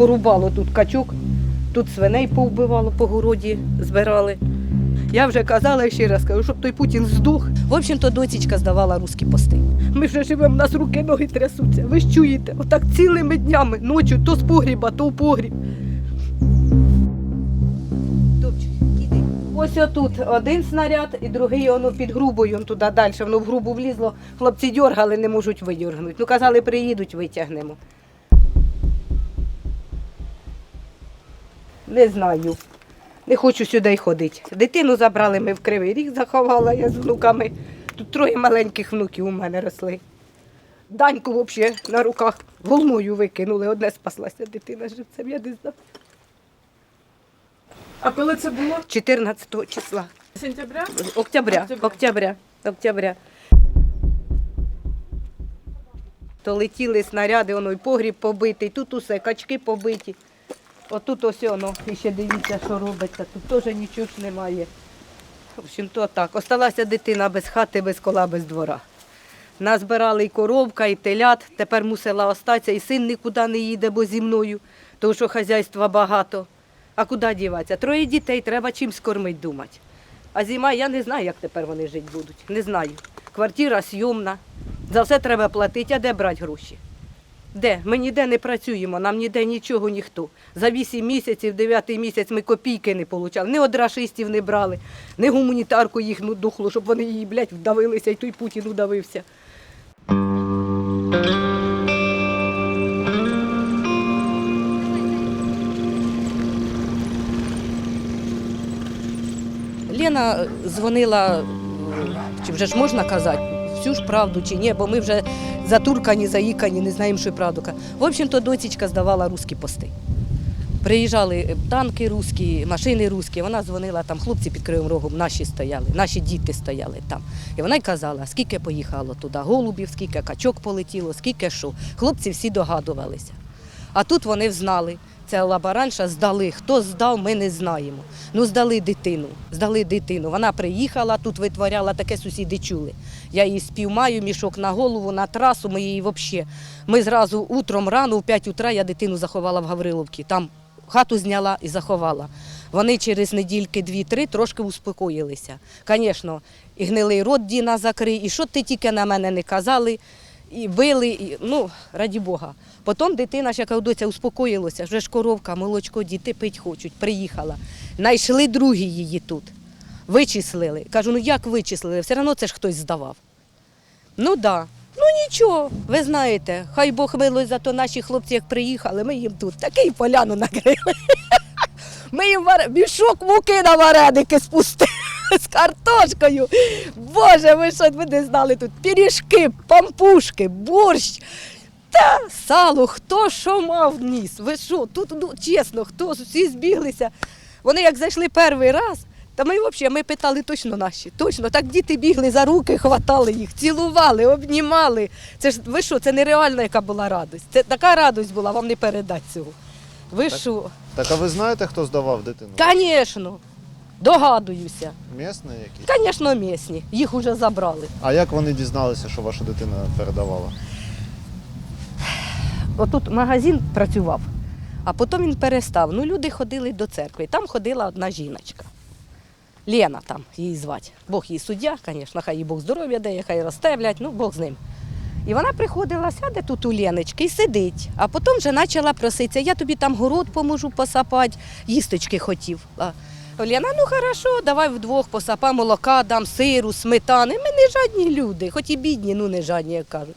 порубало тут качок, тут свиней повбивало по городі, збирали. Я вже казала ще раз кажу, щоб той Путін здох. В общем-то, дочечка здавала русські пости. Ми вже живемо, у нас руки, ноги трясуться. Ви ж чуєте, отак цілими днями, ночі, то з погріба, то в погріб. Ось отут один снаряд і другий воно під грубою он туди далі. Воно в грубу влізло. Хлопці дьоргали, не можуть видьоргнути. Ну казали, приїдуть, витягнемо. Не знаю. Не хочу сюди й ходити. Дитину забрали, ми в кривий ріг заховала я з внуками. Тут троє маленьких внуків у мене росли. Даньку взагалі на руках волною викинули. Одне спаслася дитина живцем, я не знаю. А коли це було? 14 числа. Сентября? Октября. Октября. Октября. Октября. То летіли снаряди, воно і погріб побитий, тут усе, качки побиті. Отут ось воно, і ще дивіться, що робиться. Тут теж нічого ж немає. В общем, то так. Осталася дитина без хати, без кола, без двора. Назбирали і коровка, і телят. Тепер мусила остатися, і син нікуди не їде, бо зі мною, тому що хазяйства багато. А куди діватися? Троє дітей, треба чимсь кормить думати. А зима, я не знаю, як тепер вони жити будуть. Не знаю. Квартира сйомна. За все треба платити, а де брати гроші? Де? Ми ніде не працюємо, нам ніде нічого ніхто. За вісім місяців, дев'ятий місяць ми копійки не отримали. Ні од рашистів не брали, ні гуманітарку їхню духло, щоб вони її, блядь, вдавилися, і той Путін удавився. Лена дзвонила, чи вже ж можна казати, всю ж правду чи ні, бо ми вже затуркані, заїкані, не знаємо, що правду. В общем-то, дочечка здавала русські пости. Приїжджали е, танки русські, машини русські. Вона дзвонила там, хлопці під Кривим Рогом, наші стояли, наші діти стояли там. І вона й казала, скільки поїхало туди голубів, скільки качок полетіло, скільки що. Хлопці всі догадувалися. А тут вони взнали. Це лаборанша здали. Хто здав, ми не знаємо. Ну, здали дитину. Здали дитину. Вона приїхала, тут витворяла, таке сусіди чули. Я її співмаю, мішок на голову, на трасу, ми її взагалі. Ми зразу утром рано, в 5 утра я дитину заховала в Гавриловці. Там хату зняла і заховала. Вони через недільки дві-три трошки успокоїлися. Звісно, і гнилий рот Діна закрий, і що ти тільки на мене не казали, і били, і, ну, раді Бога. Потім дитина, ж, яка доця успокоїлася, вже ж коровка, молочко, діти пить хочуть, приїхала. Найшли другі її тут. Вичислили. Кажу, ну як вичислили? Все одно це ж хтось здавав. Ну так. Да. Ну нічого, ви знаєте, хай Бог милує, зато наші хлопці, як приїхали, ми їм тут такий поляну накрили. Ми їм мішок муки на вареники спустили з картошкою. Боже, ви що ви не знали тут? Пиріжки, пампушки, борщ. Та сало, хто що мав ніс? Ви що? Тут ну, чесно, хто всі збіглися. Вони як зайшли перший раз, та ми взагалі ми питали точно наші. Точно, так діти бігли за руки, хватали їх, цілували, обнімали. Це ж ви що, це нереальна яка була радость. Це така радость була, вам не передати цього. Ви Так. що? Так а ви знаєте, хто здавав дитину? Звісно, догадуюся. Місний якийсь? Звісно, місні. Їх уже забрали. А як вони дізналися, що ваша дитина передавала? Отут магазин працював, а потім він перестав. Ну, люди ходили до церкви. Там ходила одна жіночка. Лена там її звати. Бог її суддя, звісно, хай їй Бог здоров'я дає, хай росте, блядь, ну Бог з ним. І вона приходила, сяде тут у Леночки і сидить. А потім вже почала проситися, я тобі там город поможу посапати, їсточки хотів. Лена, ну хорошо, давай вдвох посапа молока, дам сиру, сметани. Ми не жадні люди, хоч і бідні, ну не жадні, як кажуть.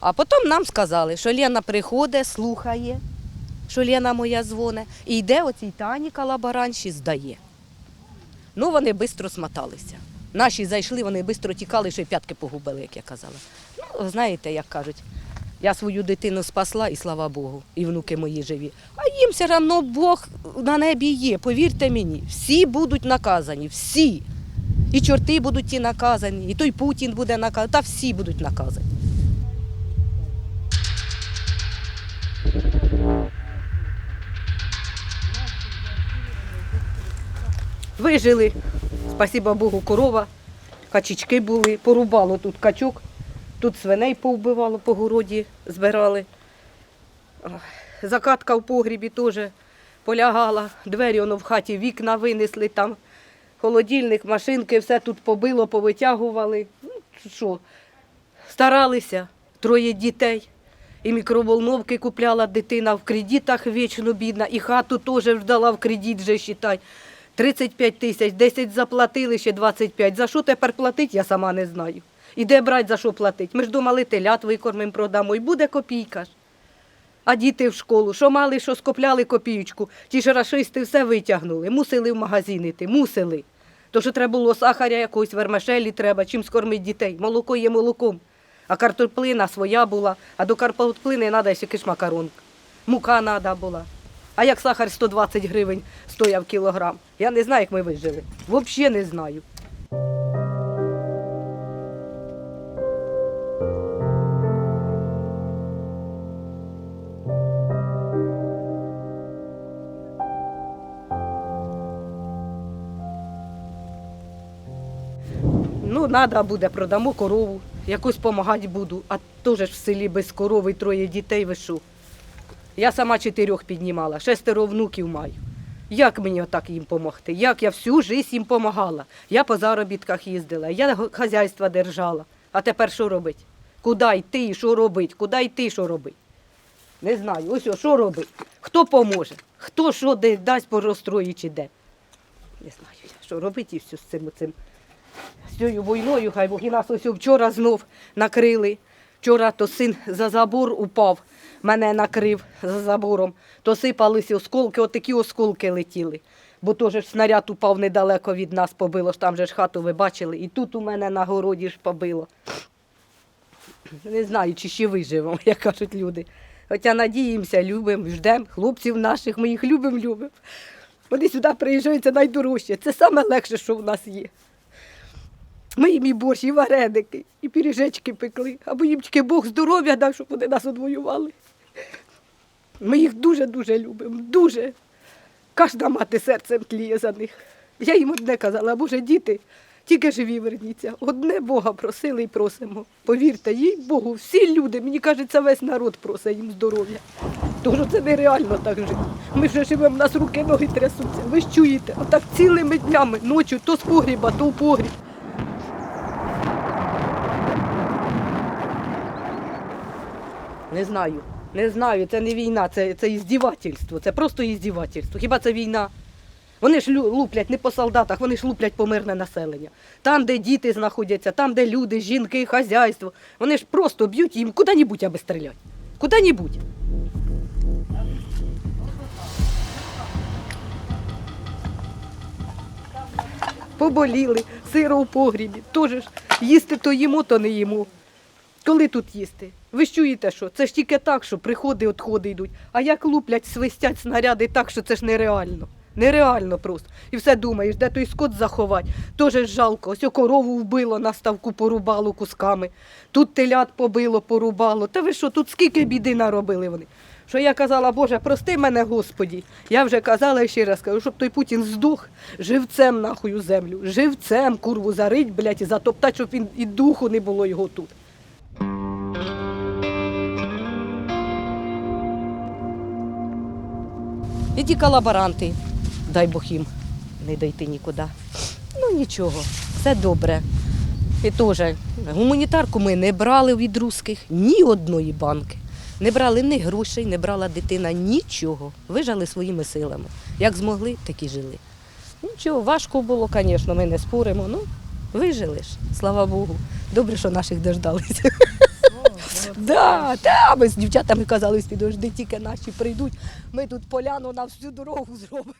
А потім нам сказали, що Лена приходить, слухає, що Лена моя дзвоне, і йде оцій Тані колаборанші, здає. Ну, вони швидко смоталися. Наші зайшли, вони швидко тікали, що й п'ятки погубили, як я казала. Ну, знаєте, як кажуть, я свою дитину спасла, і слава Богу, і внуки мої живі. А їм все одно Бог на небі є, повірте мені, всі будуть наказані, всі. І чорти будуть ті наказані, і той Путін буде наказаний, та всі будуть наказані. Вижили. Спасіба Богу, корова, качечки були, порубало тут качок, тут свиней повбивало по городі, збирали. Закатка в погрібі теж полягала. Двері воно в хаті, вікна винесли там, холодильник, машинки, все тут побило, повитягували. Ну, що, старалися, троє дітей. І мікроволновки купляла дитина в кредитах вічно бідна, і хату теж ждала в кредит, вже считай. 35 тисяч, 10 заплатили, ще 25. За що тепер платить, я сама не знаю. І де брати, за що платить? Ми ж думали, телят викормимо, продамо, і буде копійка ж. А діти в школу, що мали, що скопляли копійку. Ті ж рашисти все витягнули, мусили в магазин іти, мусили. То що треба було сахаря якогось, вермишелі треба, чим скормити дітей. Молоко є молоком. А картоплина своя була, а до картоплини треба ще киш макарон. Мука треба була. А як сахар 120 гривень стояв кілограм? Я не знаю, як ми вижили. Взагалі не знаю. Треба буде, продамо корову, якось допомагати буду. А теж в селі без корови троє дітей вишу. Я сама чотирьох піднімала, шестеро внуків маю. Як мені отак їм допомогти? Як я всю життя їм допомагала? Я по заробітках їздила, я хазяйство держала. А тепер що робити? Куди йти і що робити? Куди йти, що робити? Не знаю. Ось що робити? Хто поможе? Хто що де дасть по розстрої чи де? Не знаю, що робити і все з цим. цим з цією війною, хай Бог і нас ось вчора знов накрили. Вчора то син за забор упав, мене накрив за забором, то сипалися осколки, отакі осколки летіли. Бо теж снаряд упав недалеко від нас, побило ж там же ж хату ви бачили, і тут у мене на городі ж побило. Не знаю, чи ще виживемо, як кажуть люди. Хоча надіємося, любимо, ждемо хлопців наших, ми їх любимо, любимо. Вони сюди приїжджають, це найдорожче. Це саме легше, що в нас є. Ми їм і борщ, і вареники, і пиріжечки пекли, або їм тільки Бог здоров'я дав, щоб вони нас одвоювали. Ми їх дуже-дуже любимо, дуже. Кожна мати серцем тліє за них. Я їм одне казала, Боже, діти, тільки живі верніться. Одне Бога просили і просимо. Повірте, їй Богу, всі люди, мені кажеться, весь народ просить їм здоров'я. Тому що це нереально так жити. Ми вже живемо, у нас руки, ноги трясуться. Ви ж чуєте, отак цілими днями, ночі, то з погріба, то в погріб. Не знаю. Не знаю, це не війна, це, це іздівательство, це просто іздівательство. Хіба це війна? Вони ж луплять не по солдатах, вони ж луплять по мирне населення. Там, де діти знаходяться, там, де люди, жінки, хазяйство. Вони ж просто б'ють їм куди-небудь, аби стріляти. Куди-небудь. Поболіли, сиро у погрібі. Теж ж їсти то їмо, то не їмо. Коли тут їсти? Ви ж чуєте, що? Це ж тільки так, що приходи, відходи йдуть. А як луплять, свистять снаряди так, що це ж нереально. Нереально просто. І все думаєш, де той скот заховати. Тоже ж жалко. Ось корову вбило, на ставку порубало кусками. Тут телят побило, порубало. Та ви що, тут скільки біди наробили вони? Що я казала, Боже, прости мене, Господі. Я вже казала ще раз кажу, щоб той Путін здух живцем нахуй землю. Живцем курву зарить, блядь, і затоптать, щоб він і духу не було його тут. І ті колаборанти, дай Бог їм не дойти нікуди. Ну нічого, все добре. І теж гуманітарку ми не брали від русських ні одної банки. Не брали ні грошей, не брала дитина нічого. Вижали своїми силами. Як змогли, так і жили. Нічого, важко було, звісно, ми не споримо. Ну, вижили ж, слава Богу. Добре, що наших дождалися. Да, та, ми з дівчатами казали, підожди, тільки наші прийдуть. Ми тут поляну на всю дорогу зробимо.